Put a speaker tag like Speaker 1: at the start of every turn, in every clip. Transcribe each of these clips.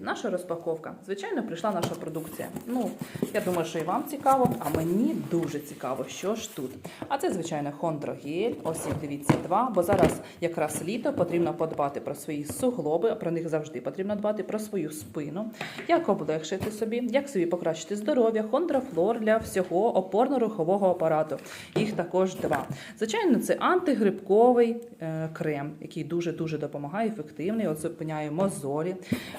Speaker 1: Наша розпаковка. Звичайно, прийшла наша продукція. Ну, я думаю, що і вам цікаво, а мені дуже цікаво, що ж тут. А це, звичайно, хондрогель. Ось дивіться два. Бо зараз якраз літо потрібно подбати про свої суглоби, про них завжди потрібно дбати про свою спину. Як облегшити собі, як собі покращити здоров'я, хондрофлор для всього опорно-рухового апарату. Їх також два. Звичайно, це антигрибковий е, крем, який дуже дуже допомагає, ефективний. От зупиняє мозолі,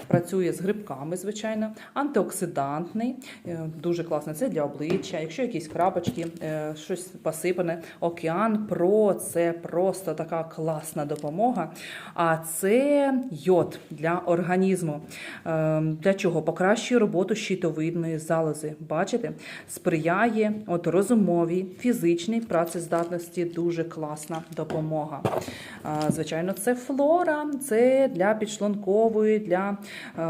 Speaker 1: працює з грибками, звичайно, антиоксидантний, е, дуже класний. Це для обличчя. Якщо якісь крапочки, е, щось посипане, океан Про це просто така класна допомога. А це йод для організму. Е, Для чого? Покращує роботу щитовидної залози. Бачите, сприяє от розумовій, фізичній працездатності. Дуже класна допомога. Звичайно, це флора, це для підшлункової, для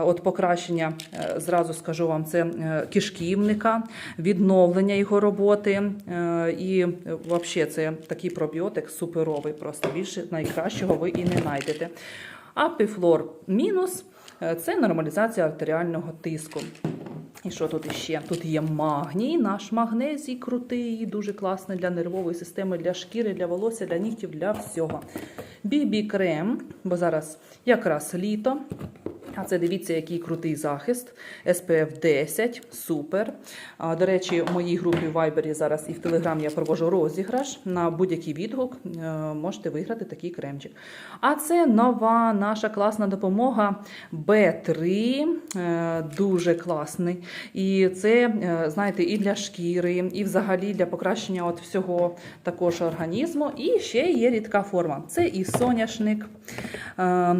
Speaker 1: от покращення, е, зразу скажу вам, це е, кишківника, відновлення його роботи. е, І взагалі це такий пробіотик суперовий. Просто більше найкращого ви і не знайдете. Апіфлор мінус е, це нормалізація артеріального тиску. І що тут іще? Тут є магній, наш магнезій крутий, дуже класний для нервової системи, для шкіри, для волосся, для нігтів, для всього. Бібі-крем, бо зараз якраз літо. А це дивіться, який крутий захист. SPF 10, супер. До речі, в моїй групі в Viber зараз і в Telegram я провожу розіграш. На будь-який відгук е, можете виграти такий кремчик. А це нова наша класна допомога B3. е, Дуже класний. І це, е, знаєте, і для шкіри, і взагалі для покращення от всього також організму. І ще є рідка форма. Це і соняшник,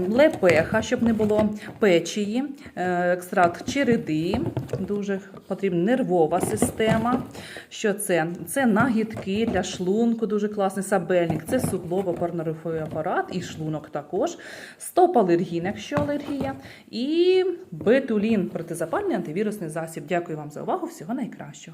Speaker 1: лепеха, щоб не було печії, е, екстракт череди, дуже потрібна нервова система. Що це? Це нагідки для шлунку, дуже класний сабельник, це суглово порнорифовий апарат і шлунок також. Стоп-алергін, якщо алергія, і бетулін протизапальний антивірусний засіб. Дякую вам за увагу. Всього найкращого.